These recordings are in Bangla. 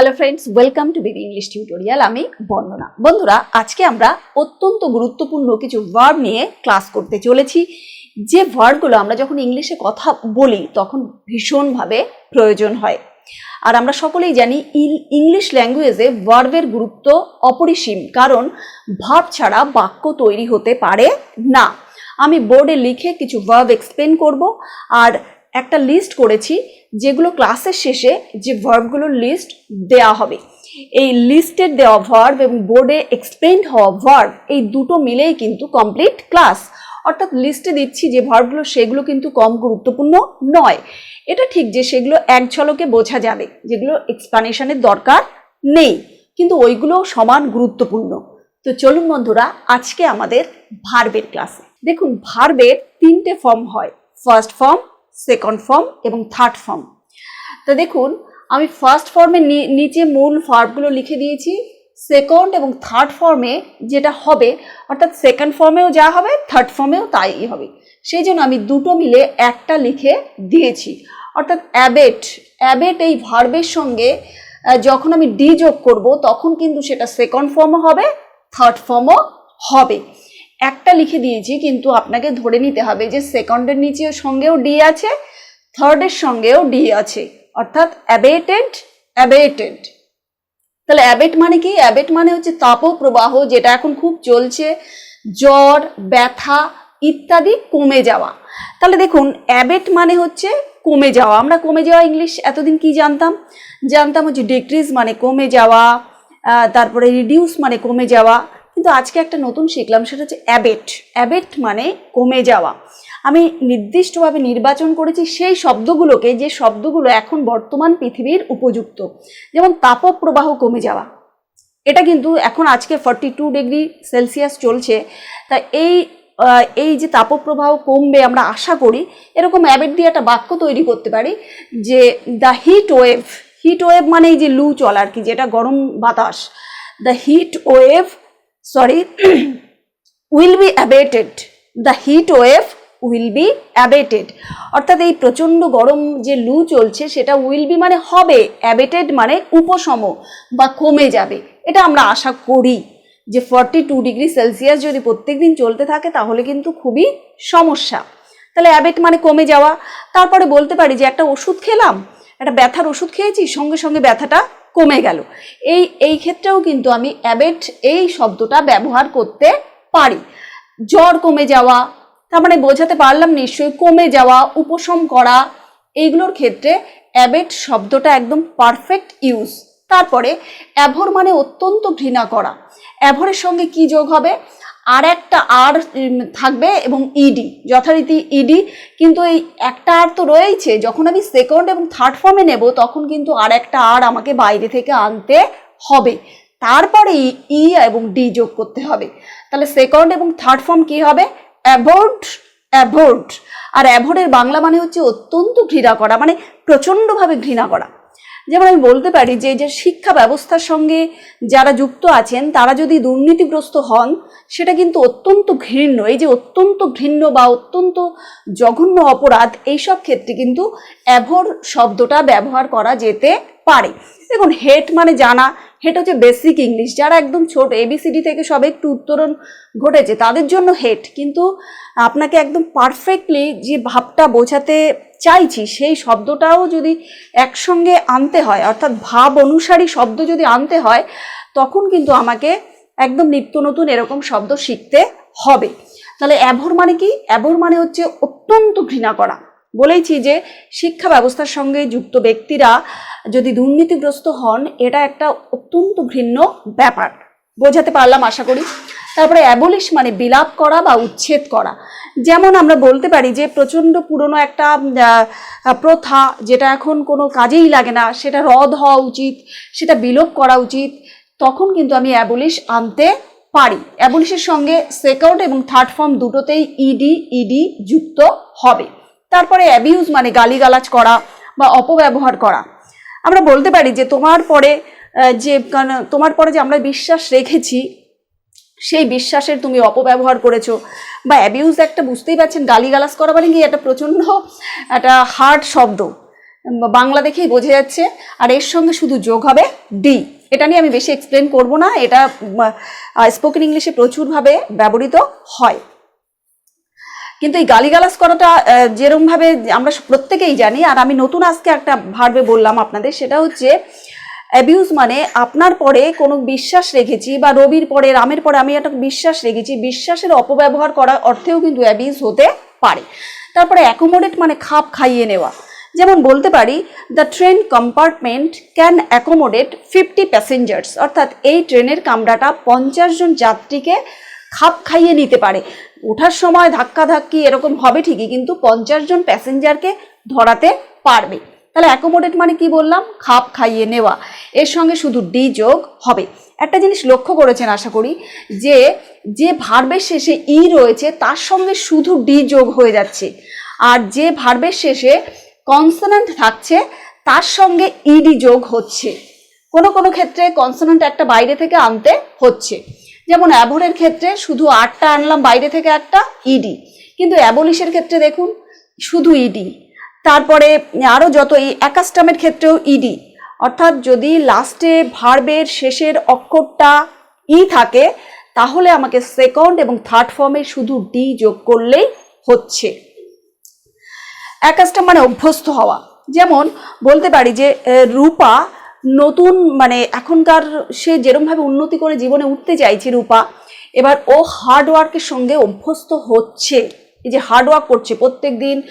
Hello friends welcome to BB English tutorial আমি বন্দনা। বন্ধুরা, আজকে আমরা অত্যন্ত গুরুত্বপূর্ণ কিছু ভার্ব নিয়ে ক্লাস করতে চলেছি। যে ভার্বগুলো আমরা যখন ইংলিশে কথা বলি, তখন ভীষণভাবে প্রয়োজন হয়। আর আমরা সকলেই জানি, ইল- ইংলিশ ল্যাঙ্গুয়েজে ভার্বের গুরুত্ব অপরিসীম, কারণ ভার্ব ছাড়া বাক্য তৈরি হতে পারে না। আমি বোর্ডে লিখে কিছু ভার্ব এক্সপ্লেন করব, আর একটা লিস্ট করেছি, যেগুলো ক্লাসের শেষে যে ভার্বগুলোর লিস্ট দেয়া হবে। এই লিস্টের দেওয়া ভার্ব এবং বোর্ডে এক্সপ্লেন হওয়া ভার্ব এই দুটো মিলেই কিন্তু কমপ্লিট ক্লাস অর্থাৎ লিস্টে দিচ্ছি যে ভার্বগুলো সেগুলো কিন্তু কম গুরুত্বপূর্ণ নয়। এটা ঠিক যে সেগুলো এক ঝলকে বোঝা যাবে, যেগুলো এক্সপ্লানেশনের দরকার নেই, কিন্তু ওইগুলো সমান গুরুত্বপূর্ণ। তো চলুন বন্ধুরা, আজকে আমাদের ভার্বের ক্লাসে দেখুন ভার্বের তিনটে ফর্ম হয়। ফার্স্ট ফর্ম সেকেন্ড ফর্ম এবং থার্ড ফর্ম তো দেখুন, আমি ফার্স্ট ফর্মে নিচে মূল ভার্বগুলো লিখে দিয়েছি। সেকেন্ড এবং থার্ড ফর্মে যেটা হবে, অর্থাৎ সেকেন্ড ফর্মেও যা হবে থার্ড ফর্মেও তাই হবে। সেই জন্য আমি দুটো মিলে একটা লিখে দিয়েছি। অর্থাৎ অ্যাবেট অ্যাবেট এই ভার্বের সঙ্গে যখন আমি ডি যোগ করব, তখন কিন্তু সেটা সেকেন্ড ফর্মও হবে থার্ড ফর্মও হবে। একটা লিখে দিয়েছি, কিন্তু আপনাকে ধরে নিতে হবে যে সেকেন্ডের নিচে সঙ্গেও ডি আছে থার্ডের সঙ্গেও ডি আছে। অর্থাৎ অ্যাবেটেড অ্যাবেটেড তাহলে অ্যাবেট মানে কি? অ্যাবেট মানে হচ্ছে তাপপ্রবাহ, যেটা এখন খুব চলছে, জ্বর, ব্যথা ইত্যাদি কমে যাওয়া। তাহলে দেখুন অ্যাবেট মানে হচ্ছে কমে যাওয়া। আমরা কমে যাওয়া ইংলিশ এতদিন কি জানতাম? জানতাম হচ্ছে ডিক্রিজ মানে কমে যাওয়া তারপরে রিডিউস মানে কমে যাওয়া। কিন্তু আজকে একটা নতুন শিখলাম, সেটা হচ্ছে অ্যাবেট অ্যাবেট মানে কমে যাওয়া। আমি নির্দিষ্টভাবে নির্বাচন করেছি সেই শব্দগুলোকে, যে শব্দগুলো এখন বর্তমান পৃথিবীর উপযুক্ত। যেমন তাপপ্রবাহ কমে যাওয়া। এটা কিন্তু এখন আজকে ফর্টি টু ডিগ্রি সেলসিয়াস চলছে। তা এই এই যে তাপপ্রবাহ কমবে আমরা আশা করি, এরকম অ্যাবেট দিয়ে একটা বাক্য তৈরি করতে পারি যে the heat wave heat wave মানে এই যে লু চল আর কি, যেটা গরম বাতাস। The heat wave sorry will be abated the heat wave will be abated অর্থাৎ এই প্রচণ্ড গরম যে লু চলছে, সেটা উইল বি মানে হবে। অ্যাবেটেড মানে উপশম বা কমে যাবে। এটা আমরা আশা করি যে ফর্টি টু ডিগ্রি সেলসিয়াস যদি প্রত্যেক দিন চলতে থাকে, তাহলে কিন্তু খুবই সমস্যা। তাহলে অ্যাবেট মানে কমে যাওয়া। তারপরে বলতে পারি যে একটা ওষুধ খেলাম, একটা ব্যথার ওষুধ খেয়েছি, সঙ্গে সঙ্গে ব্যথাটা কমে গেল। এই এই ক্ষেত্রেও কিন্তু আমি অ্যাবেট এই শব্দটা ব্যবহার করতে পারি। জ্বর কমে যাওয়া, তার মানে বোঝাতে পারলাম নিশ্চয়ই কমে যাওয়া, উপশম করা, এইগুলোর ক্ষেত্রে অ্যাবেট শব্দটা একদম পারফেক্ট ইউজ তারপরে অ্যাভর মানে অত্যন্ত ঘৃণা করা। অ্যাভরের সঙ্গে কি যোগ হবে? আর একটা আর থাকবে এবং ইডি যথারীতি ইডি কিন্তু এই একটা আর তো রয়েছে যখন আমি সেকেন্ড এবং থার্ড ফর্মে নেব, তখন কিন্তু আর একটা আর আমাকে বাইরে থেকে আনতে হবে। তারপরে ই এবং ডি যোগ করতে হবে। তাহলে সেকেন্ড এবং থার্ড ফর্ম কি হবে? অ্যাভোর্ড অ্যাভোর্ড আর অ্যাভোর্ডের বাংলা মানে হচ্ছে অত্যন্ত ঘৃণা করা মানে প্রচণ্ডভাবে ঘৃণা করা। যেমন আমি বলতে পারি যে যে শিক্ষা ব্যবস্থার সঙ্গে যারা যুক্ত আছেন, তারা যদি দুর্নীতিগ্রস্ত হন, সেটা কিন্তু অত্যন্ত ঘৃণ্য। এই যে অত্যন্ত ঘৃণ্য বা অত্যন্ত জঘন্য অপরাধ, এইসব ক্ষেত্রে কিন্তু অ্যাভোর শব্দটা ব্যবহার করা যেতে পারে। দেখুন, হেট মানে জানা হেট হচ্ছে বেসিক ইংলিশ যারা একদম ছোট এবিসিডি থেকে সব একটু উত্তরণ ঘটেছে, তাদের জন্য হেট কিন্তু আপনাকে একদম পারফেক্টলি যে ভাবটা বোঝাতে চাইছি, সেই শব্দটাও যদি একসঙ্গে আনতে হয়, অর্থাৎ ভাব অনুসারী শব্দ যদি আনতে হয়, তখন কিন্তু আমাকে একদম নিত্য নতুন এরকম শব্দ শিখতে হবে। তাহলে অ্যাভর মানে কি? অ্যাভর মানে হচ্ছে অত্যন্ত ঘৃণা করা। বলেইছি যে শিক্ষা ব্যবস্থার সঙ্গে যুক্ত ব্যক্তিরা যদি দুর্নীতিগ্রস্ত হন, এটা একটা অত্যন্ত ঘৃণ্য ব্যাপার। বোঝাতে পারলাম, আশা করি? তারপরে অ্যাবলিশ মানে বিলাপ করা বা উচ্ছেদ করা। যেমন আমরা বলতে পারি যে, প্রচণ্ড পুরনো একটা প্রথা যেটা এখন কোনো কাজেই লাগে না, সেটা রদ হওয়া উচিত, সেটা বিলোপ করা উচিত, তখন কিন্তু আমি অ্যাবলিশ আনতে পারি। অ্যাবলিশের সঙ্গে সেকেন্ড এবং থার্ড ফর্ম দুটোতেই ইডি ইডি যুক্ত হবে। তারপরে অ্যাবিউজ মানে গালিগালাজ করা বা অপব্যবহার করা। আমরা বলতে পারি যে তোমার পরে যে তোমার পরে যে আমরা বিশ্বাস রেখেছি, সেই বিশ্বাসের তুমি অপব্যবহার করেছ বা অ্যাবিউজ একটা বুঝতেই পারছেন, গালিগালাজ করা মানে কি একটা প্রচণ্ড একটা হার্ড শব্দ। বাংলা দেখেই বোঝা যাচ্ছে, আর এর সঙ্গে শুধু যোগ হবে ডি এটা নিয়ে আমি বেশি এক্সপ্লেন করব না, এটা স্পোকেন ইংলিশে প্রচুরভাবে ব্যবহৃত হয়। কিন্তু এই গালিগালাজ করাটা যেরমভাবে আমরা প্রত্যেকেই জানি, আর আমি নতুন আজকে একটা ভার্বে বললাম আপনাদের, সেটা হচ্ছে অ্যাবিউজ মানে আপনার পরে কোনো বিশ্বাস রেখেছি বা রবির পরে, রামের পরে আমি একটা বিশ্বাস রেখেছি, বিশ্বাসের অপব্যবহার করার অর্থেও কিন্তু অ্যাবিউজ হতে পারে। তারপরে অ্যাকোমোডেট মানে খাপ খাইয়ে নেওয়া। যেমন বলতে পারি the train compartment can accommodate fifty passengers অর্থাৎ এই ট্রেনের কামরাটা পঞ্চাশ জন যাত্রীকে খাপ খাইয়ে নিতে পারে। ওঠার সময় ধাক্কাধাক্কি এরকম হবে ঠিকই, কিন্তু পঞ্চাশ জন প্যাসেঞ্জারকে ধরাতে পারবে। তাহলে অ্যাকোমোডেট মানে কি বললাম? খাপ খাইয়ে নেওয়া। এর সঙ্গে শুধু ডি যোগ হবে। একটা জিনিস লক্ষ্য করেছেন আশা করি, যে যে ভার্বের শেষে ই রয়েছে, তার সঙ্গে শুধু ডি যোগ হয়ে যাচ্ছে। আর যে ভার্বের শেষে কনসোনেন্ট থাকছে, তার সঙ্গে ইডি যোগ হচ্ছে। কোনো কোনো ক্ষেত্রে কনসোনেন্ট একটা বাইরে থেকে আনতে হচ্ছে। যেমন অ্যাভোরের ক্ষেত্রে শুধু আটটা আনলাম, বাইরে থেকে একটা ইডি কিন্তু অ্যাবলিশের ক্ষেত্রে দেখুন, শুধু ইডি তারপরে আরও যত এই অ্যাকাস্টামের ক্ষেত্রেও ইডি অর্থাৎ যদি লাস্টে ভার্বের শেষের অক্ষরটা ই থাকে, তাহলে আমাকে সেকেন্ড এবং থার্ড ফর্মে শুধু ডি যোগ করলেই হচ্ছে। অ্যাকাস্টাম মানে অভ্যস্ত হওয়া। যেমন বলতে পারি যে রূপা নতুন মানে এখনকার সে যেরমভাবে উন্নতি করে জীবনে উঠতে চাইছে রূপা, এবার ও হার্ডওয়ার্কের সঙ্গে অভ্যস্ত হচ্ছে। এই যে হার্ডওয়ার্ক করছে, প্রত্যেক দিন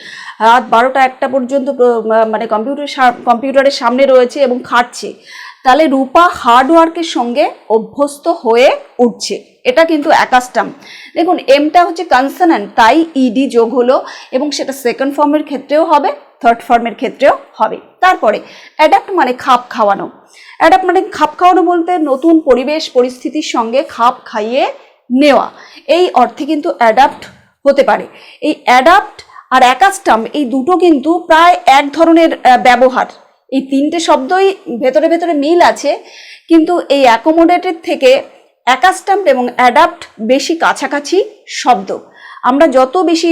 রাত বারোটা একটা পর্যন্ত প্র- মানে কম্পিউটার কম্পিউটারের সামনে রয়েছে এবং খাটছে। তাহলে রূপা হার্ডওয়ার্কের সঙ্গে অভ্যস্ত হয়ে উঠছে। এটা কিন্তু অ্যাকাস্টাম দেখুন এমটা হচ্ছে কনসোনেন্ট তাই ইডি যোগ হলো এবং সেটা সেকেন্ড ফর্মের ক্ষেত্রেও হবে। থার্ড ফর্মের ক্ষেত্রেও হবে। তারপরে অ্যাডাপ্ট মানে খাপ খাওয়ানো। অ্যাডাপ্ট মানে খাপ খাওয়ানো বলতে নতুন পরিবেশ, পরিস্থিতির সঙ্গে খাপ খাইয়ে নেওয়া। এই অর্থে কিন্তু অ্যাডাপ্ট হতে পারে। এই অ্যাডাপ্ট আর অ্যাকাস্টাম এই দুটো কিন্তু প্রায় এক ধরনের ব্যবহার। এই তিনটে শব্দই ভেতরে ভেতরে মিল আছে, কিন্তু এই অ্যাকোমোডেটেড থেকে অ্যাকাস্টাম্প এবং অ্যাডাপ্ট বেশি কাছাকাছি শব্দ। আমরা যত বেশি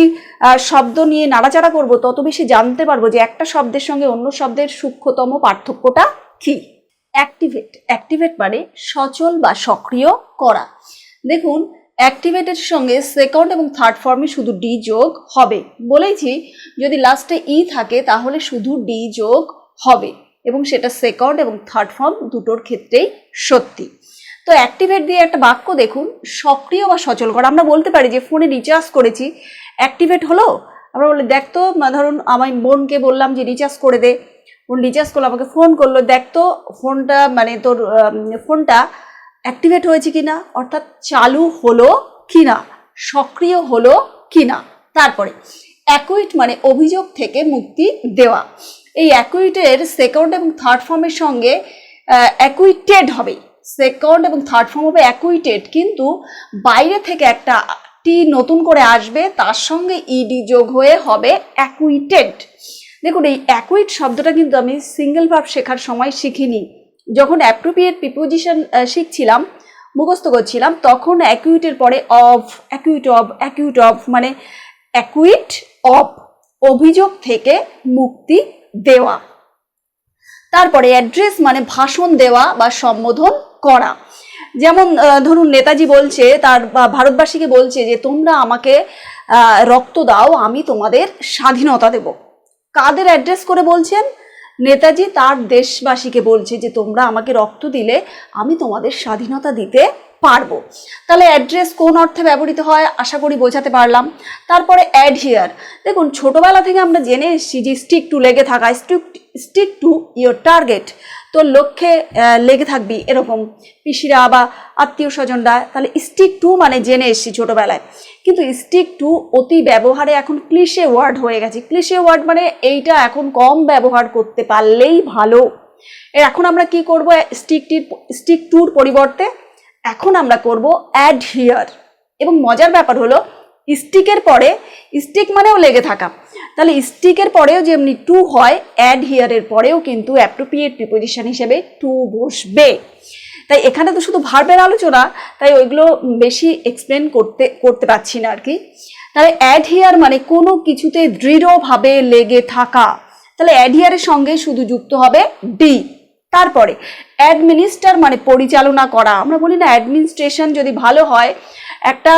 শব্দ নিয়ে নাড়াচাড়া করব, তত বেশি জানতে পারব যে একটা শব্দের সঙ্গে অন্য শব্দের সূক্ষ্মতম পার্থক্যটা কী। অ্যাক্টিভেট অ্যাক্টিভেট মানে সচল বা সক্রিয় করা। দেখুন অ্যাক্টিভেটের সঙ্গে সেকেন্ড এবং থার্ড ফর্মে শুধু ডি যোগ হবে। বলেইছি, যদি লাস্টে ই থাকে, তাহলে শুধু ডি যোগ হবে। এবং সেটা সেকেন্ড এবং থার্ড ফর্ম দুটোর ক্ষেত্রেই সত্যি। তো অ্যাক্টিভেট দিয়ে একটা বাক্য দেখুন, সক্রিয় বা সচল করা। আমরা বলতে পারি যে ফোনে রিচার্জ করেছি অ্যাক্টিভেট হলো? আমরা বলি, দেখ তো ধরুন আমার বোনকে বললাম যে রিচার্জ করে দে। বোন রিচার্জ করল, আমাকে ফোন করল, দেখ তো ফোনটা মানে তোর ফোনটা অ্যাক্টিভেট হয়েছে কি না অর্থাৎ চালু হলো কি না সক্রিয় হলো কি না তারপরে অ্যাকুইট মানে অভিযোগ থেকে মুক্তি দেওয়া। এই অ্যাকুইটের সেকেন্ড এবং থার্ড ফর্মের সঙ্গে অ্যাকুইটেড হবে। সেকেন্ড এবং থার্ড ফর্ম হবে অ্যাকুইটেড কিন্তু বাইরে থেকে একটা টি নতুন করে আসবে, তার সঙ্গে ইডি যোগ হয়ে হবে অ্যাকুইটেড দেখুন, এই অ্যাকুইট শব্দটা কিন্তু আমি সিঙ্গেল ভার্ব শেখার সময় শিখিনি। যখন অ্যাপ্রোপ্রিয়েট প্রিপোজিশন শিখছিলাম, মুখস্থ করছিলাম, তখন অ্যাকুইটের পরে of acquit of acquit of মানে অ্যাকুইট অফ অভিযোগ থেকে মুক্তি দেওয়া। তারপরে অ্যাড্রেস মানে ভাষণ দেওয়া বা সম্বোধন করা। যেমন ধরুন নেতাজি বলছে, তার ভারতবাসীকে বলছে যে, তোমরা আমাকে রক্ত দাও, আমি তোমাদের স্বাধীনতা দেব। কাদের অ্যাড্রেস করে বলছেন? নেতাজি তার দেশবাসীকে বলছে যে, তোমরা আমাকে রক্ত দিলে, আমি তোমাদের স্বাধীনতা দিতে পারব। তাহলে অ্যাড্রেস কোন অর্থে ব্যবহৃত হয়? আশা করি বোঝাতে পারলাম। তারপরে অ্যাডহিয়ার। দেখুন, ছোটবেলা থেকে আমরা জেনে এসেছি যে স্টিক টু লেগে থাকা stick stick to your target তোর লক্ষ্যে লেগে থাকবি এরকম। পিসিরা বা আত্মীয় স্বজনরা, তাহলে স্টিক টু মানে জেনে এসেছি ছোটোবেলায়। কিন্তু স্টিক টু অতি ব্যবহারে এখন ক্লিশে ওয়ার্ড হয়ে গেছে। ক্লিশে ওয়ার্ড মানে এইটা এখন কম ব্যবহার করতে পারলেই ভালো। এর এখন আমরা কি করব? স্টিকটির স্টিক টুর পরিবর্তে এখন আমরা করব অ্যাড হিয়ার এবং মজার ব্যাপার হলো স্টিকের পরে স্টিক মানেও লেগে থাকা। তাহলে স্টিকের পরেও যেমনি টু হয় অ্যাড হিয়ারের পরেও কিন্তু অ্যাপ্রোপ্রিয়েট প্রিপোজিশন হিসেবে টু বসবে। তাই এখানে তো শুধু ভার্বের আলোচনা, তাই ওইগুলো বেশি এক্সপ্লেন করতে করতে পারছি না আর কি তাহলে অ্যাড হিয়ার মানে কোনো কিছুতে দৃঢ়ভাবে লেগে থাকা। তাহলে অ্যাড হিয়ারের সঙ্গে শুধু যুক্ত হবে ডি তারপরে অ্যাডমিনিস্টার মানে পরিচালনা করা। আমরা বলি না অ্যাডমিনিস্ট্রেশন যদি ভালো হয়, একটা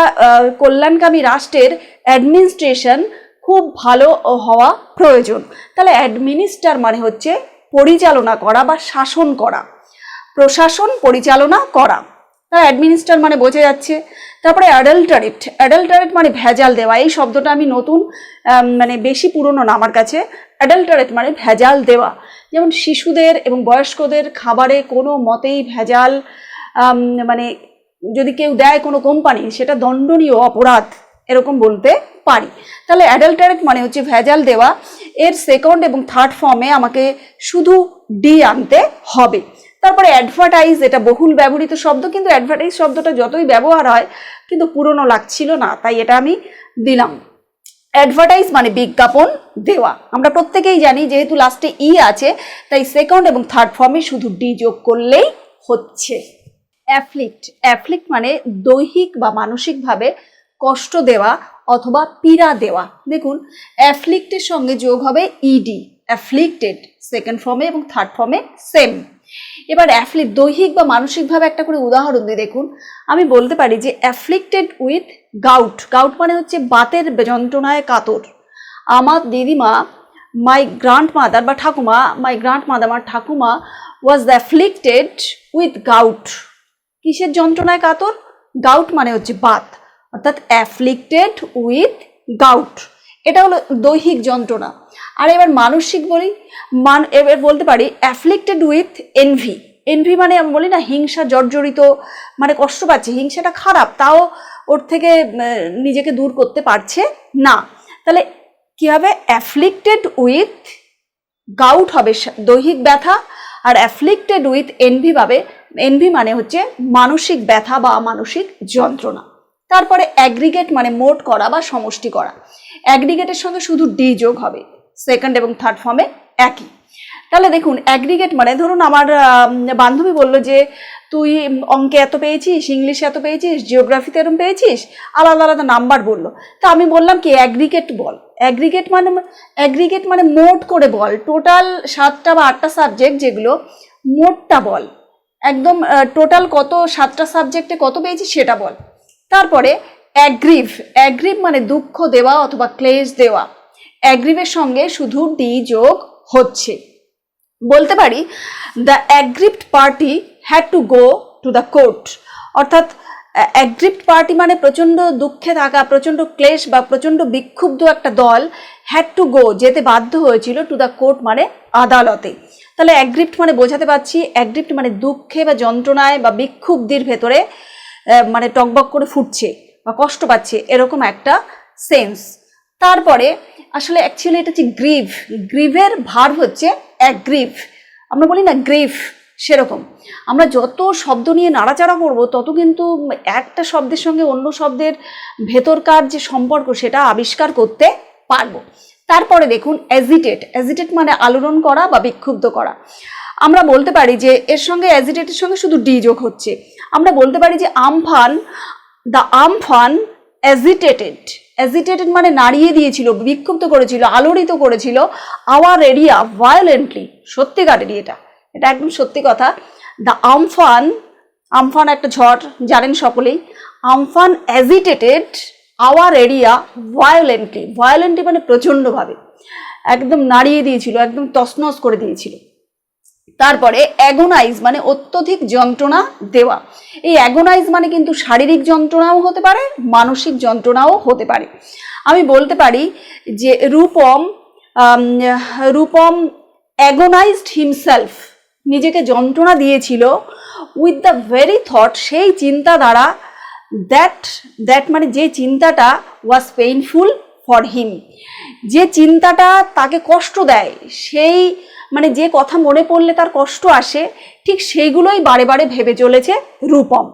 কল্যাণকামী রাষ্ট্রের অ্যাডমিনিস্ট্রেশন খুব ভালো হওয়া প্রয়োজন। তাহলে অ্যাডমিনিস্টার মানে হচ্ছে পরিচালনা করা বা শাসন করা। প্রশাসন পরিচালনা করা। তার অ্যাডমিনিস্টার মানে বোঝা যাচ্ছে। তারপরে অ্যাডাল্টারেট অ্যাডাল্টারেট মানে ভেজাল দেওয়া। এই শব্দটা আমি নতুন মানে বেশি পুরনো না আমার কাছে। অ্যাডাল্টারেট মানে ভেজাল দেওয়া। যেমন শিশুদের এবং বয়স্কদের খাবারে কোনো মতেই ভেজাল মানে যদি কেউ দেয় কোনো কোম্পানি সেটা দণ্ডনীয় অপরাধ, এরকম বলতে পারি। তাহলে অ্যাডাল্টারেট মানে হচ্ছে ভেজাল দেওয়া। এর সেকেন্ড এবং থার্ড ফর্মে আমাকে শুধু ডি আনতে হবে। তারপরে অ্যাডভার্টাইজ এটা বহুল ব্যবহৃত শব্দ, কিন্তু অ্যাডভার্টাইজ শব্দটা যতই ব্যবহার হয়, কিন্তু পুরনো লাগছিল না, তাই এটা আমি দিলাম। অ্যাডভার্টাইজ মানে বিজ্ঞাপন দেওয়া। আমরা প্রত্যেকেই জানি, যেহেতু লাস্টে ই আছে, তাই সেকেন্ড এবং থার্ড ফর্মে শুধু ডি যোগ করলেই হচ্ছে। অ্যাফ্লিক্ট অ্যাফ্লিক্ট মানে দৈহিক বা মানসিকভাবে কষ্ট দেওয়া অথবা পীড়া দেওয়া। দেখুন অ্যাফ্লিক্টের সঙ্গে যোগ হবে ইডি অ্যাফ্লিক্টেড সেকেন্ড ফর্মে এবং থার্ড ফর্মে সেম এবার অ্যাফ্লিক দৈহিক বা মানসিকভাবে একটা করে উদাহরণ দিয়ে দেখুন। আমি বলতে পারি যে অ্যাফ্লিক্টেড উইথ গাউট গাউট মানে হচ্ছে বাতের যন্ত্রণায় কাতর। আমার দিদিমা মাই গ্রান্ড মাদার বা ঠাকুমা মাই গ্রান্ড মাদার আমার ঠাকুমা ওয়াজ অ্যাফ্লিক্টেড উইথ গাউট কিসের যন্ত্রণায় কাতর? গাউট মানে হচ্ছে বাত। অর্থাৎ অ্যাফ্লিক্টেড উইথ গাউট এটা হলো দৈহিক যন্ত্রণা। আর এবার মানসিক বলি, মান এবার বলতে পারি অ্যাফ্লিক্টেড উইথ এনভি এনভি মানে আমি বলি না, হিংসা, জর্জরিত মানে কষ্ট পাচ্ছে, হিংসাটা খারাপ, তাও ওর থেকে নিজেকে দূর করতে পারছে না। তাহলে কি হবে? অ্যাফ্লিক্টেড উইথ গাউট হবে দৈহিক ব্যথা, আর অ্যাফ্লিক্টেড উইথ এনভি পাবে। এনভি মানে হচ্ছে মানসিক ব্যথা বা মানসিক যন্ত্রণা। তারপরে অ্যাগ্রিগেট মানে মোট করা বা সমষ্টি করা। অ্যাগ্রিগেটের সঙ্গে শুধু ডি যোগ হবে সেকেন্ড এবং থার্ড ফর্মে একই। তাহলে দেখুন অ্যাগ্রিগেট মানে ধরুন আমার বান্ধবী বলল যে, তুই অঙ্কে এত পেয়েছিস, ইংলিশে এত পেয়েছিস জিওগ্রাফিতে এরম পেয়েছিস? আলাদা আলাদা নাম্বার বলল। তা আমি বললাম কি অ্যাগ্রিগেট বল। অ্যাগ্রিগেট মানে অ্যাগ্রিগেট মানে মোট করে বল। টোটাল সাতটা বা আটটা সাবজেক্ট যেগুলো মোটটা বল। একদম টোটাল কত সাতটা সাবজেক্টে কত পেয়েছিস সেটা বল। তারপরে অ্যাগ্রিভ অ্যাগ্রিভ মানে দুঃখ দেওয়া অথবা ক্লেশ দেওয়া। অ্যাগ্রিভের সঙ্গে শুধু ডি যোগ হচ্ছে। বলতে পারি the aggrieved party had to go to the court অর্থাৎ অ্যাগ্রিপ্ট পার্টি মানে প্রচণ্ড দুঃখে থাকা, প্রচণ্ড ক্লেশ বা প্রচণ্ড বিক্ষুব্ধ একটা দল হ্যাড টু গো যেতে বাধ্য হয়েছিল টু দ্য কোর্ট মানে আদালতে। তাহলে অ্যাগ্রিপ্ট মানে বোঝাতে পারছি অ্যাগ্রিপ্ট মানে দুঃখে বা যন্ত্রণায় বা বিক্ষুব্ধির ভেতরে মানে টকবক করে ফুটছে বা কষ্ট পাচ্ছে, এরকম একটা সেন্স তারপরে আসলে অ্যাকচুয়ালি এটা হচ্ছে গ্রিভ গ্রিভের ভার হচ্ছে অ্যাগ্রিভ আমরা বলি না গ্রিভ সেরকম। আমরা যত শব্দ নিয়ে নাড়াচাড়া করব, তত কিন্তু একটা শব্দের সঙ্গে অন্য শব্দের ভেতরকার যে সম্পর্ক, সেটা আবিষ্কার করতে পারব। তারপরে দেখুন অ্যাজিটেট অ্যাজিটেট মানে আলোড়ন করা বা বিক্ষুব্ধ করা। আমরা বলতে পারি যে এর সঙ্গে অ্যাজিটেটের সঙ্গে শুধু ডি যোগ হচ্ছে। আমরা বলতে পারি যে Amphan the Amphan agitated. Agitated মানে নাড়িয়ে দিয়েছিল, বিক্ষুব্ধ করেছিল, আলোড়িত করেছিল আওয়ার এরিয়া ভায়োলেন্টলি সত্যিকারেরই এটা। এটা একদম সত্যি কথা। দ্য আমফান আমফান একটা ঝড়, জানেন সকলেই। Amphan agitated our area violently violently মানে প্রচণ্ডভাবে। একদম নাড়িয়ে দিয়েছিল, একদম তছনছ করে দিয়েছিল। তারপরে অ্যাগোনাইজ মানে অত্যধিক যন্ত্রণা দেওয়া। এই অ্যাগোনাইজ মানে কিন্তু শারীরিক যন্ত্রণাও হতে পারে, মানসিক যন্ত্রণাও হতে পারে। আমি বলতে পারি যে রূপম রূপম অ্যাগোনাইজড হিমসেলফ নিজেকে যন্ত্রণা দিয়েছিল উইথ দ্য ভেরি থট সেই চিন্তা দ্বারা দ্যাট দ্যাট মানে যে চিন্তাটা ওয়াজ পেইনফুল ফর হিম যে চিন্তাটা তাকে কষ্ট দেয়, সেই মানে যে কথা মনে পড়লে তার কষ্ট আসে, ঠিক সেইগুলোই বারে বারে ভেবে চলেছে রূপম।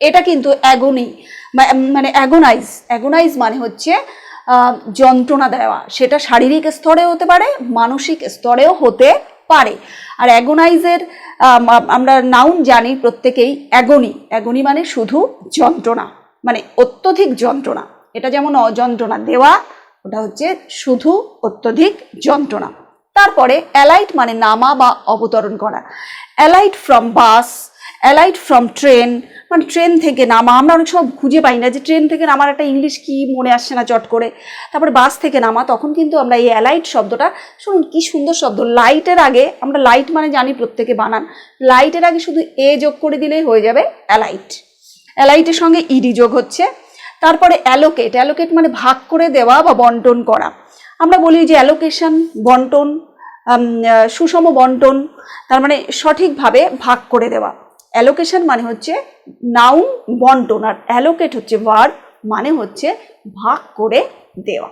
এটা কিন্তু অ্যাগোনি মানে অ্যাগোনাইজ অ্যাগোনাইজ মানে হচ্ছে যন্ত্রণা দেওয়া। সেটা শারীরিক স্তরে হতে পারে, মানসিক স্তরেও হতে পারে। আর অ্যাগোনাইজের আমরা নাউন জানি প্রত্যেকেই অ্যাগনি অ্যাগনি মানে শুধু যন্ত্রণা মানে অত্যধিক যন্ত্রণা। এটা যেমন অযন্ত্রণা দেওয়া, ওটা হচ্ছে শুধু অত্যধিক যন্ত্রণা। তারপরে অ্যালাইট মানে নামা বা অবতরণ করা। Alight from bus, alight from train মানে ট্রেন থেকে নামা। আমরা অনেক সময় খুঁজে পাই না যে ট্রেন থেকে নামার একটা ইংলিশ কি মনে আসছে না চট করে। তারপরে বাস থেকে নামা, তখন কিন্তু আমরা এই অ্যালাইট শব্দটা, শুনুন কি সুন্দর শব্দ, লাইটের আগে, আমরা লাইট মানে জানি প্রত্যেকে বানান। লাইটের আগে শুধু এ যোগ করে দিলেই হয়ে যাবে অ্যালাইট। অ্যালাইটের সঙ্গে ইডি যোগ হচ্ছে। তারপরে অ্যালোকেট অ্যালোকেট মানে ভাগ করে দেওয়া বা বন্টন করা। আমরা বলি যে অ্যালোকেশন বন্টন সুষম বন্টন, তার মানে সঠিকভাবে ভাগ করে দেওয়া। অ্যালোকেশন মানে হচ্ছে নাউন বন্টন, আর অ্যালোকেট হচ্ছে ভার্ব মানে হচ্ছে ভাগ করে দেওয়া।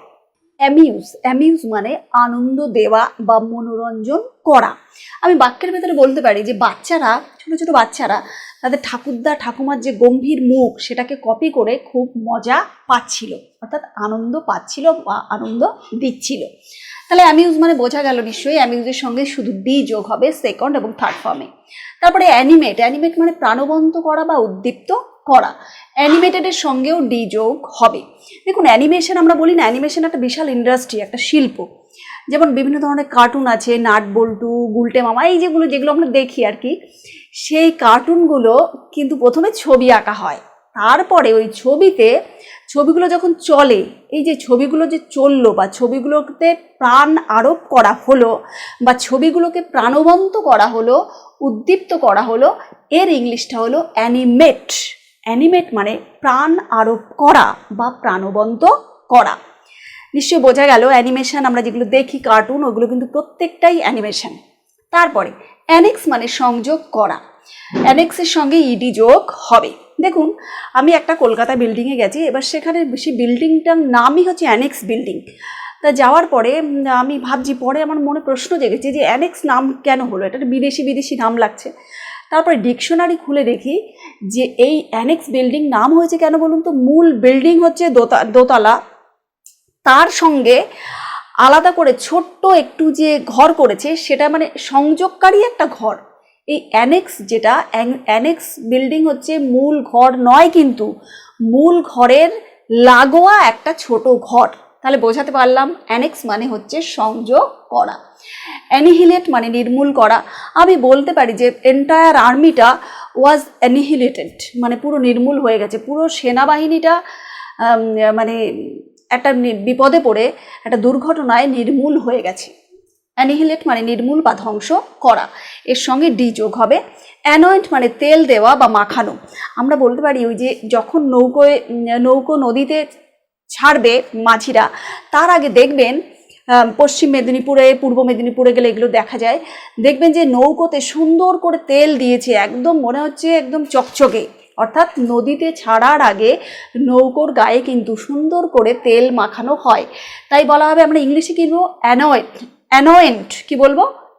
অ্যামিউজ অ্যামিউজ মানে আনন্দ দেওয়া বা মনোরঞ্জন করা। আমি বাক্যের ভেতরে বলতে পারি যে বাচ্চারা, ছোট ছোট বাচ্চারা, তাদের ঠাকুরদা, ঠাকুমার যে গম্ভীর মুখ, সেটাকে কপি করে খুব মজা পাচ্ছিল। অর্থাৎ আনন্দ পাচ্ছিল বা আনন্দ দিচ্ছিল। তাহলে অ্যামিউজ মানে বোঝা গেল নিশ্চয়ই অ্যামিউজের সঙ্গে শুধু ডি যোগ হবে সেকেন্ড এবং থার্ড ফর্মে তারপরে অ্যানিমেট অ্যানিমেট মানে প্রাণবন্ত করা বা উদ্দীপ্ত করা। অ্যানিমেটেডের সঙ্গেও ডি যোগ হবে। দেখুন অ্যানিমেশন আমরা বলি না অ্যানিমেশন একটা বিশাল ইন্ডাস্ট্রি একটা শিল্প। যেমন বিভিন্ন ধরনের কার্টুন আছে, নাট বল্টু, গুলটে মামা, এই যেগুলো যেগুলো আমরা দেখি আর কি, সেই কার্টুনগুলো কিন্তু প্রথমে ছবি আঁকা হয়। তারপরে ওই ছবিতে ছবিগুলো যখন চলে, এই যে ছবিগুলো যে চলল বা ছবিগুলোতে প্রাণ আরোপ করা হলো বা ছবিগুলোকে প্রাণবন্ত করা হলো, উদ্দীপ্ত করা হলো, এর ইংলিশটা হলো অ্যানিমেট। অ্যানিমেট মানে প্রাণ আরোপ করা বা প্রাণবন্ত করা। নিশ্চয়ই বোঝা গেল, অ্যানিমেশন আমরা যেগুলো দেখি, কার্টুন, ওগুলো কিন্তু প্রত্যেকটাই অ্যানিমেশন। তারপরে, অ্যানেক্স মানে সংযোগ করা। অ্যানেক্সের সঙ্গে ইডি যোগ হবে। দেখুন, আমি একটা কলকাতা বিল্ডিংয়ে গেছি, এবার সেখানে সেই বিল্ডিংটার নামই হচ্ছে অ্যানেক্স বিল্ডিং তা যাওয়ার পরে আমি ভাবছি, পরে আমার মনে প্রশ্ন জেগেছে যে অ্যানেক্স নাম কেন হলো? এটা বিদেশি বিদেশি নাম লাগছে। তারপরে ডিকশনারি খুলে দেখি যে এই অ্যানেক্স বিল্ডিং নাম হয়েছে কেন বলুন তো? মূল বিল্ডিং হচ্ছে দোতা, দোতলা। তার সঙ্গে আলাদা করে ছোট্ট একটু যে ঘর করেছে, সেটা মানে সংযোগকারী একটা ঘর। এই অ্যানেক্স যেটা অ্যানেক্স বিল্ডিং হচ্ছে মূল ঘর নয় কিন্তু, মূল ঘরের লাগোয়া একটা ছোট ঘর। তাহলে বোঝাতে পারলাম অ্যানেক্স মানে হচ্ছে সংযোগ করা। অ্যানিহিলেট মানে নির্মূল করা। আমি বলতে পারি যে এন্টায়ার আর্মিটা ওয়াজ অ্যানিহিলেটেড মানে পুরো নির্মূল হয়ে গেছে। পুরো সেনাবাহিনীটা মানে একটা বিপদে পড়ে, একটা দুর্ঘটনায় নির্মূল হয়ে গেছে। অ্যানিহিলেট মানে নির্মূল বা ধ্বংস করা। এর সঙ্গে ডি যোগ হবে অ্যানয়েন্ট মানে তেল দেওয়া বা মাখানো। আমরা বলতে পারি ওই যে যখন নৌকোয় নৌকো নদীতে ছাড়বে মাঝিরা, তার আগে দেখবেন পশ্চিম মেদিনীপুরে, পূর্ব মেদিনীপুরে গেলে এগুলো দেখা যায়, দেখবেন যে নৌকোতে সুন্দর করে তেল দিয়েছে, একদম মনে হচ্ছে একদম চকচকে। অর্থাৎ নদীতে ছাড়ার আগে নৌকোর গায়ে কিন্তু সুন্দর করে তেল মাখানো হয়। তাই বলা হবে আমরা ইংলিশে কি বলব? অ্যানোয়েন্ট। অ্যানোয়েন্ট, কি বলব?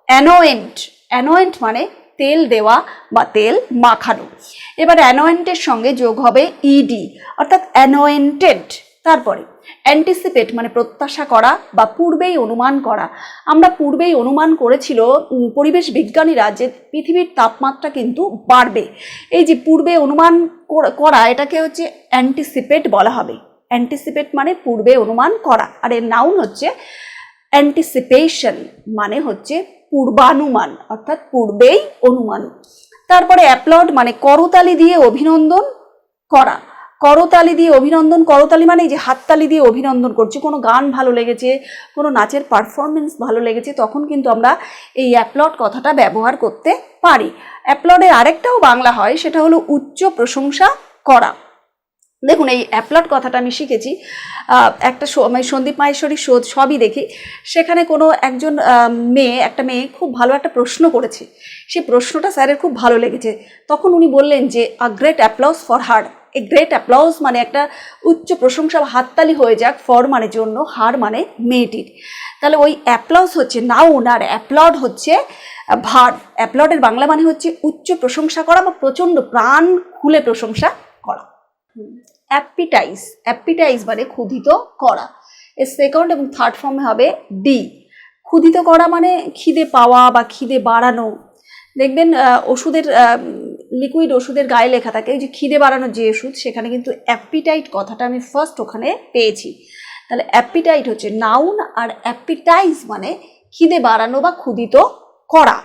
অ্যানোয়েন্ট। অ্যানোয়েন্ট মানে তেল দেওয়া বা তেল মাখানো। এবার অ্যানোয়েন্টের সঙ্গে যোগ হবে ইডি অর্থাৎ অ্যানোয়েন্টেড। তারপরে অ্যান্টিসিপেট মানে প্রত্যাশা করা বা পূর্বেই অনুমান করা। আমরা পূর্বেই অনুমান করেছিল পরিবেশ বিজ্ঞানীরা যে পৃথিবীর তাপমাত্রা কিন্তু বাড়বে। এই যে পূর্বে অনুমান করা এটাকে হচ্ছে অ্যান্টিসিপেট বলা হবে। অ্যান্টিসিপেট মানে পূর্বে অনুমান করা। আর এর নাউন হচ্ছে অ্যান্টিসিপেশন মানে হচ্ছে পূর্বানুমান, অর্থাৎ পূর্বেই অনুমান। তারপরে অ্যাপ্লড মানে করতালি দিয়ে অভিনন্দন করা। করতালি দিয়ে অভিনন্দন, করতালি মানে যে হাততালি দিয়ে অভিনন্দন করছে। কোনো গান ভালো লেগেছে, কোনো নাচের পারফরমেন্স ভালো লেগেছে, তখন কিন্তু আমরা এই অ্যাপ্লড কথাটা ব্যবহার করতে পারি। অ্যাপ্লডের আরেকটাও বাংলা হয়, সেটা হলো উচ্চ প্রশংসা করা। দেখুন, এই অ্যাপ্লট কথাটা আমি শিখেছি একটা মানে সন্দীপ মাহেশ্বরী শো সবই দেখি। সেখানে কোনো একজন মেয়ে, একটা মেয়ে খুব ভালো একটা প্রশ্ন করেছে। সেই প্রশ্নটা স্যারের খুব ভালো লেগেছে। তখন উনি বললেন যে a great applause for her a great applause মানে একটা উচ্চ প্রশংসা বা হাততালি হয়ে যাক ফর মানে জন্য হার মানে মেয়েটির। তাহলে ওই অ্যাপ্লাউজ হচ্ছে নাউন আর অ্যাপ্লড হচ্ছে ভার অ্যাপ্লডের বাংলা মানে হচ্ছে উচ্চ প্রশংসা করা বা প্রচণ্ড প্রাণ খুলে প্রশংসা করা। অ্যাপিটাইজ অ্যাপিটাইজ মানে ক্ষুধিত করা। এর সেকেন্ড এবং থার্ড ফর্মে হবে ডি ক্ষুধিত করা মানে খিদে পাওয়া বা খিদে বাড়ানো। দেখবেন ওষুধের লিকুইড ওষুধের গায়ে লেখা থাকে যে খিদে বাড়ানোর যে ওষুধ, সেখানে কিন্তু অ্যাপিটাইট কথাটা আমি ফার্স্ট ওখানে পেয়েছি। তাহলে অ্যাপিটাইট হচ্ছে নাউন আর অ্যাপিটাইজ মানে খিদে বাড়ানো বা ক্ষুদিত করা।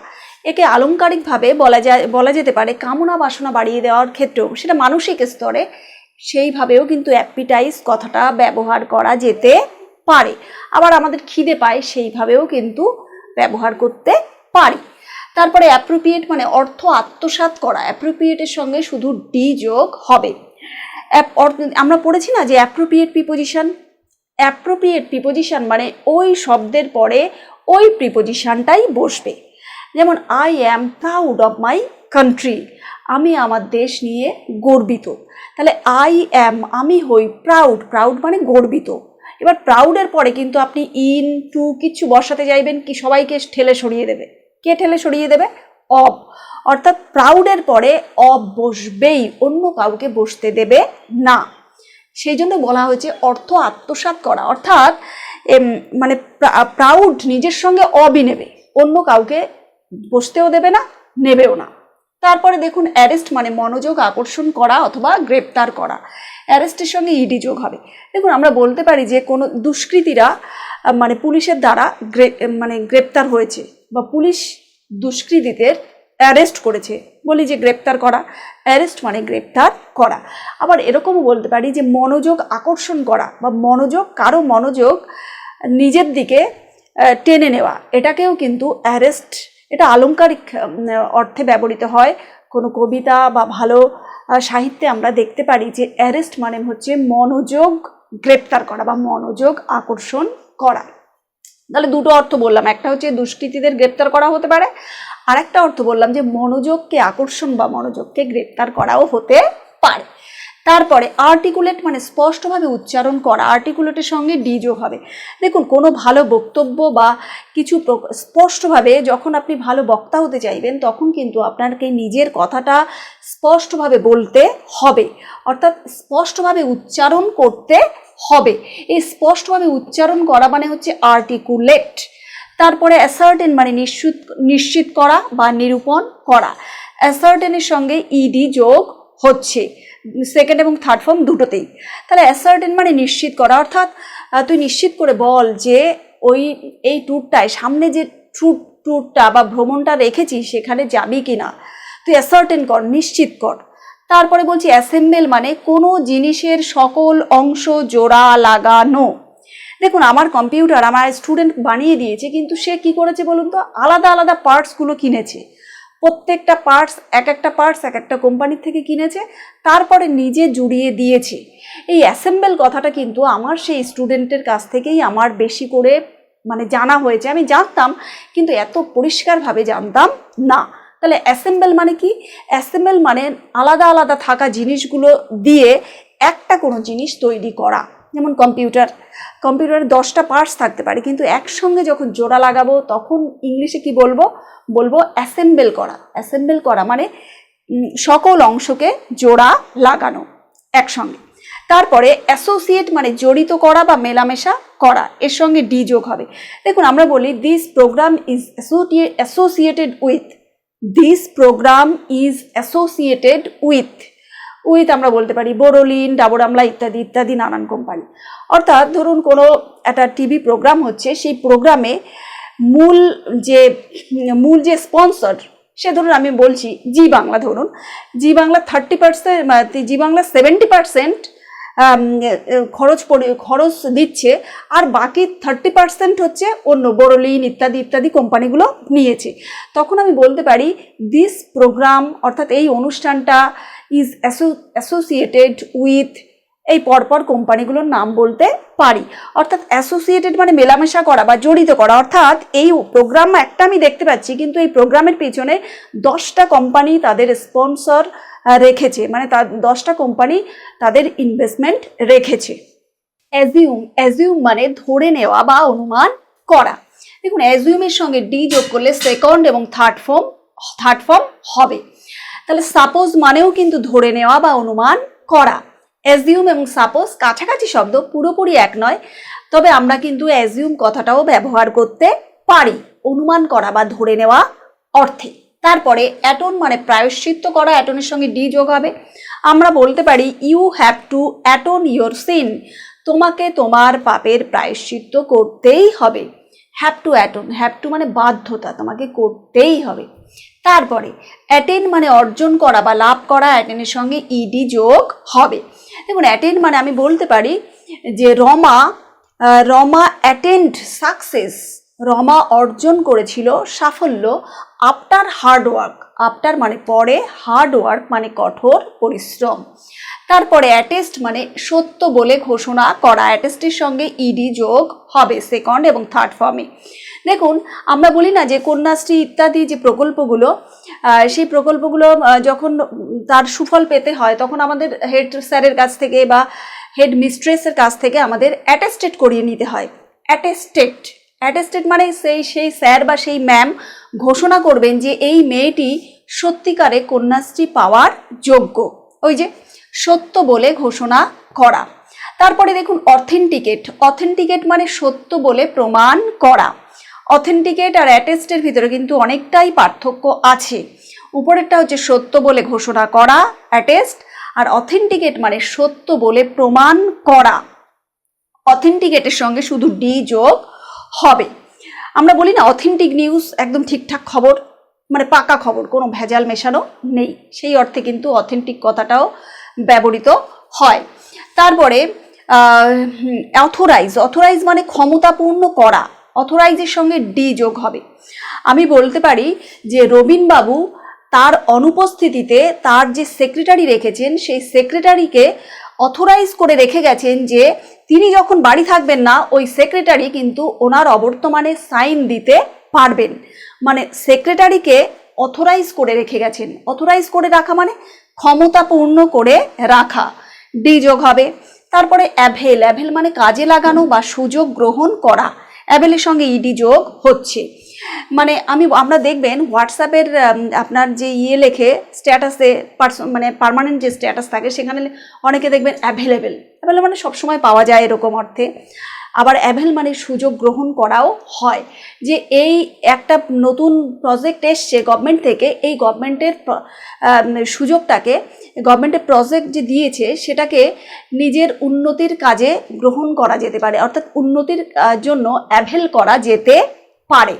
একে আলংকারিকভাবে বলা যায়, বলা যেতে পারে কামনা বাসনা বাড়িয়ে দেওয়ার ক্ষেত্রেও, সেটা মানসিক স্তরে সেইভাবেও কিন্তু অ্যাপিটাইজ কথাটা ব্যবহার করা যেতে পারে। আবার আমাদের খিদে পায়, সেইভাবেও কিন্তু ব্যবহার করতে পারি। তারপরে অ্যাপ্রোপ্রিয়েট মানে অর্থ আত্মসাৎ করা অ্যাপ্রোপ্রিয়েটের সঙ্গে শুধু ডি যোগ হবে। আমরা পড়েছি না যে অ্যাপ্রোপ্রিয়েট প্রিপোজিশন অ্যাপ্রোপ্রিয়েট প্রিপোজিশন মানে ওই শব্দের পরে ওই প্রিপোজিশনটাই বসবে। যেমন I am proud of my country আমি আমার দেশ নিয়ে গর্বিত। তাহলে আই অ্যাম আমি হই প্রাউড প্রাউড মানে গর্বিত। এবার প্রাউডের পরে কিন্তু আপনি ইন টু কিচ্ছু বসাতে চাইবেন কি সবাইকে ঠেলে সরিয়ে দেবে। কে ঠেলে সরিয়ে দেবে? অব অর্থাৎ প্রাউডের পরে অব বসবেই, অন্য কাউকে বসতে দেবে না। সেই জন্য বলা হয়েছে অর্থ আত্মসাৎ করা। অর্থাৎ মানে প্রাউড নিজের সঙ্গে অবই নেবে। অন্য কাউকে বসতেও দেবে না, নেবেও না। তারপরে দেখুন অ্যারেস্ট মানে মনোযোগ আকর্ষণ করা অথবা গ্রেপ্তার করা। অ্যারেস্টের সঙ্গে ইডি যোগ হবে। দেখুন, আমরা বলতে পারি যে কোনো দুষ্কৃতীরা মানে পুলিশের দ্বারা মানে গ্রেপ্তার হয়েছে বা পুলিশ দুষ্কৃতীদের অ্যারেস্ট করেছে বলি যে গ্রেপ্তার করা। অ্যারেস্ট মানে গ্রেপ্তার করা। আবার এরকমও বলতে পারি যে মনোযোগ আকর্ষণ করা বা মনোযোগ, কারও মনোযোগ নিজের দিকে টেনে নেওয়া, এটাকেও কিন্তু অ্যারেস্ট এটা আলঙ্কারিক অর্থে ব্যবহৃত হয়। কোনো কবিতা বা ভালো সাহিত্যে আমরা দেখতে পারি যে অ্যারেস্ট মানে হচ্ছে মনোযোগ গ্রেপ্তার করা বা মনোযোগ আকর্ষণ করা। তাহলে দুটো অর্থ বললাম, একটা হচ্ছে দুষ্কৃতীদের গ্রেপ্তার করা হতে পারে আর একটা অর্থ বললাম যে মনোযোগকে আকর্ষণ বা মনোযোগকে গ্রেপ্তার করাও হতে পারে। তারপরে আর্টিকুলেট মানে স্পষ্টভাবে উচ্চারণ করা আর্টিকুলেটের সঙ্গে ডিজো হবে। দেখুন, কোনো ভালো বক্তব্য বা কিছু স্পষ্টভাবে যখন আপনি ভালো বক্তা হতে চাইবেন, তখন কিন্তু আপনাকে নিজের কথাটা স্পষ্টভাবে বলতে হবে। অর্থাৎ স্পষ্টভাবে উচ্চারণ করতে হবে। এই স্পষ্টভাবে উচ্চারণ করা মানে হচ্ছে আর্টিকুলেট তারপরে অ্যাসার্টেন মানে নিশ্চিত নিশ্চিত করা বা নিরূপণ করা। অ্যাসার্টেনের সঙ্গে ইডি যোগ হচ্ছে। সেকেন্ড এবং থার্ড ফর্ম দুটোতেই। তাহলে অ্যাসার্টেন মানে নিশ্চিত করা। অর্থাৎ তুই নিশ্চিত করে বল যে ওই, এই ট্যুরটায় সামনে যে ট্যুর ট্যুরটা বা ভ্রমণটা রেখেছিস, সেখানে যাবি কি না তুই অ্যাসার্টেন কর, নিশ্চিত কর। তারপরে বলছি অ্যাসেম্বল মানে কোনো জিনিসের সকল অংশ জোড়া লাগানো। দেখুন, আমার কম্পিউটার আমার স্টুডেন্ট বানিয়ে দিয়েছে, কিন্তু সে কি করেছে বলুন তো? আলাদা আলাদা পার্টসগুলো কিনেছে। প্রত্যেকটা পার্টস এক একটা পার্টস এক একটা কোম্পানির থেকে কিনেছে, তারপরে নিজে জুড়িয়ে দিয়েছে। এই অ্যাসেম্বল কথাটা কিন্তু আমার সেই স্টুডেন্টের কাছ থেকেই আমার বেশি করে মানে জানা হয়েছে। আমি জানতাম, কিন্তু এত পরিষ্কারভাবে জানতাম না। তাহলে অ্যাসেম্বল মানে কি? অ্যাসেম্বল মানে আলাদা আলাদা থাকা জিনিসগুলো দিয়ে একটা কোনো জিনিস তৈরি করা। যেমন কম্পিউটার, কম্পিউটারে দশটা পার্টস থাকতে পারে, কিন্তু একসঙ্গে যখন জোড়া লাগাবো, তখন ইংলিশে কি বলব? বলব অ্যাসেম্বল করা। অ্যাসেম্বল করা মানে সকল অংশকে জোড়া লাগানো একসঙ্গে। তারপরে অ্যাসোসিয়েট মানে জড়িত করা বা মেলামেশা করা, এর সঙ্গে ডি যোগ হবে। দেখুন, আমরা বলি this programme is associated with this programme is associated with with আমরা বলতে পারি বোরোলিন ডাবর আমলা ইত্যাদি ইত্যাদি নানান কোম্পানি। অর্থাৎ ধরুন কোনো একটা টিভি প্রোগ্রাম হচ্ছে, সেই প্রোগ্রামে মূল যে মূল যে স্পন্সর, সে ধরুন আমি বলছি জি বাংলা ধরুন, Zee Bangla thirty percent Zee Bangla seventy percent খরচ খরচ দিচ্ছে, আর বাকি থার্টি পার্সেন্ট হচ্ছে অন্য বোরোলিন ইত্যাদি ইত্যাদি কোম্পানিগুলো নিয়েছে। তখন আমি বলতে পারি দিস প্রোগ্রাম অর্থাৎ এই অনুষ্ঠানটা ইজ অ্যাসোসিয়েটেড উইথ এই পরপর কোম্পানিগুলোর নাম বলতে পারি। অর্থাৎ অ্যাসোসিয়েটেড মানে মেলামেশা করা বা জড়িত করা। অর্থাৎ এই প্রোগ্রাম একটা আমি দেখতে পাচ্ছি, কিন্তু এই প্রোগ্রামের পিছনে দশটা কোম্পানি তাদের স্পন্সর রেখেছে। মানে তার দশটা কোম্পানি তাদের ইনভেস্টমেন্ট রেখেছে। অ্যাজিউম অ্যাজিউম মানে ধরে নেওয়া বা অনুমান করা। দেখুন অ্যাজিউমের সঙ্গে ডি যোগ করলে সেকেন্ড এবং থার্ড ফর্ম থার্ড ফর্ম হবে। তাহলে সাপোজ মানেও কিন্তু ধরে নেওয়া বা অনুমান করা। অ্যাজিউম এবং সাপোজ কাছাকাছি শব্দ পুরোপুরি এক নয়, তবে আমরা কিন্তু অ্যাজিউম কথাটাও ব্যবহার করতে পারি। অনুমান করা বা ধরে নেওয়া অর্থে। তারপরে অ্যাটন মানে প্রায়শ্চিত্ত করা অ্যাটনের সঙ্গে ডি যোগ হবে। আমরা বলতে পারি you have to atone your sin তোমাকে তোমার পাপের প্রায়শ্চিত্ত করতেই হবে। Have to atone have to মানে বাধ্যতা, তোমাকে করতেই হবে। তারপরে অ্যাটেন মানে অর্জন করা বা লাভ করা অ্যাটেনের সঙ্গে ইডি যোগ হবে। দেখুন অ্যাটেন মানে আমি বলতে পারি যে রমা রমা অ্যাটেন্ড সাকসেস রমা অর্জন করেছিল সাফল্য আফটার হার্ড ওয়ার্ক আফটার মানে পরে হার্ড ওয়ার্ক মানে কঠোর পরিশ্রম। তারপরে অ্যাটেস্ট মানে সত্য বলে ঘোষণা করা অ্যাটেস্টের সঙ্গে ইডি যোগ হবে সেকেন্ড এবং থার্ড ফর্মে দেখুন, আমরা বলি না যে কন্যাশ্রী ইত্যাদি যে প্রকল্পগুলো সেই প্রকল্পগুলো যখন তার সুফল পেতে হয়, তখন আমাদের হেড স্যারের কাছ থেকে বা হেড মিস্ট্রেসের কাছ থেকে আমাদের অ্যাটেস্টেড করিয়ে নিতে হয়। অ্যাটেস্টেড অ্যাটেস্টেড মানে সেই সেই স্যার বা সেই ম্যাম ঘোষণা করবেন যে এই মেয়েটি সত্যিকারে কন্যাশ্রী পাওয়ার যোগ্য। ওই যে সত্য বলে ঘোষণা করা। তারপরে দেখুন অথেন্টিকেট অথেন্টিকেট মানে সত্য বলে প্রমাণ করা। অথেন্টিকেট আর অ্যাটেস্টের ভিতরে কিন্তু অনেকটাই পার্থক্য আছে। উপরেরটা হচ্ছে সত্য বলে ঘোষণা করা অ্যাটেস্ট আর অথেন্টিকেট মানে সত্য বলে প্রমাণ করা। অথেন্টিকেটের সঙ্গে শুধু ডি যোগ হবে। আমরা বলি না অথেন্টিক নিউজ একদম ঠিকঠাক খবর মানে পাকা খবর, কোনো ভেজাল মেশানো নেই। সেই অর্থে কিন্তু অথেন্টিক কথাটাও ব্যবহৃত হয়। তারপরে অথরাইজ অথরাইজ মানে ক্ষমতাপূর্ণ করা অথরাইজের সঙ্গে ডি যোগ হবে। আমি বলতে পারি যে রবীনবাবু তার অনুপস্থিতিতে তার যে সেক্রেটারি রেখেছেন, সেই সেক্রেটারিকে অথরাইজ করে রেখে গেছেন যে তিনি যখন বাড়ি থাকবেন না, ওই সেক্রেটারি কিন্তু ওনার অবর্তমানে সাইন দিতে পারবেন। মানে সেক্রেটারিকে অথরাইজ করে রেখে গেছেন। অথরাইজ করে রাখা মানে ক্ষমতাপূর্ণ করে রাখা। ডি যোগ হবে। তারপরে অ্যাভেল। অ্যাভেল মানে কাজে লাগানো বা সুযোগ গ্রহণ করা। অ্যাভেলের সঙ্গে ইডি যোগ হচ্ছে। মানে আমি, আমরা দেখবেন হোয়াটসঅ্যাপের আপনার যে ইয়ে লেখে স্ট্যাটাসে মানে পার্মানেন্ট যে স্ট্যাটাস থাকে, সেখানে অনেকে দেখবেন অ্যাভেলেবেল। অ্যাভেলেবল মানে সবসময় পাওয়া যায় এরকম অর্থে। আবার অ্যাভেল মানে সুযোগ গ্রহণ করাও হয় যে এই একটা নতুন প্রজেক্ট এসছে গভর্নমেন্ট থেকে, এই গভর্নমেন্টের সুযোগটাকে গভর্নমেন্টের প্রজেক্ট যে দিয়েছে সেটাকে নিজের উন্নতির কাজে গ্রহণ করা যেতে পারে। অর্থাৎ উন্নতির জন্য অ্যাভেল করা যেতে পারে।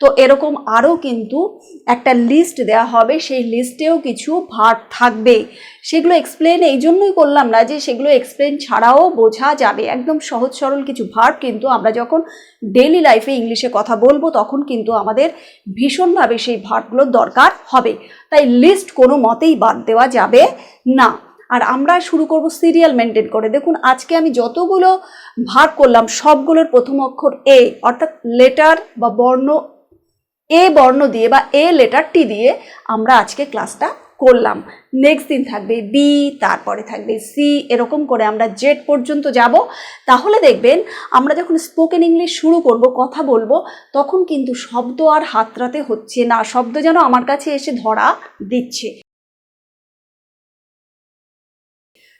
তো এরকম আরও কিন্তু একটা লিস্ট দেওয়া হবে। সেই লিস্টেও কিছু ভার্ব থাকবে। সেগুলো এক্সপ্লেন এই জন্যই করলাম না যে সেগুলো এক্সপ্লেন ছাড়াও বোঝা যাবে। একদম সহজ সরল কিছু ভার্ব কিন্তু আমরা যখন ডেইলি লাইফে ইংলিশে কথা বলব তখন কিন্তু আমাদের ভীষণভাবে সেই ভার্বগুলোর দরকার হবে। তাই লিস্ট কোনো মতেই বাদ দেওয়া যাবে না। আর আমরা শুরু করব সিরিয়াল মেনটেন করে। দেখুন, আজকে আমি যতগুলো ভাগ করলাম, সবগুলোর প্রথম অক্ষর এ অর্থাৎ লেটার বা বর্ণ এ বর্ণ দিয়ে বা এ লেটারটি দিয়ে আমরা আজকে ক্লাসটা করলাম। নেক্সট দিন থাকবে বি তারপরে থাকবে সি এরকম করে আমরা জেড পর্যন্ত যাব। তাহলে দেখবেন, আমরা যখন স্পোকেন ইংলিশ শুরু করব, কথা বলব, তখন কিন্তু শব্দ আর হাতরাতে হচ্ছে না, শব্দ যেন আমার কাছে এসে ধরা দিচ্ছে।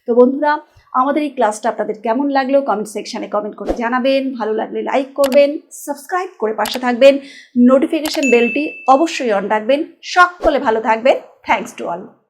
তো বন্ধুরা আমাদের এই ক্লাসটা আপনাদের কেমন লাগল কমেন্ট সেকশানে কমেন্ট করে জানাবেন। ভালো লাগলে লাইক করবেন, সাবস্ক্রাইব করে পাশে থাকবেন। নোটিফিকেশন বেলটি অবশ্যই অন রাখবেন। সকলে ভালো থাকবেন। Thanks to all.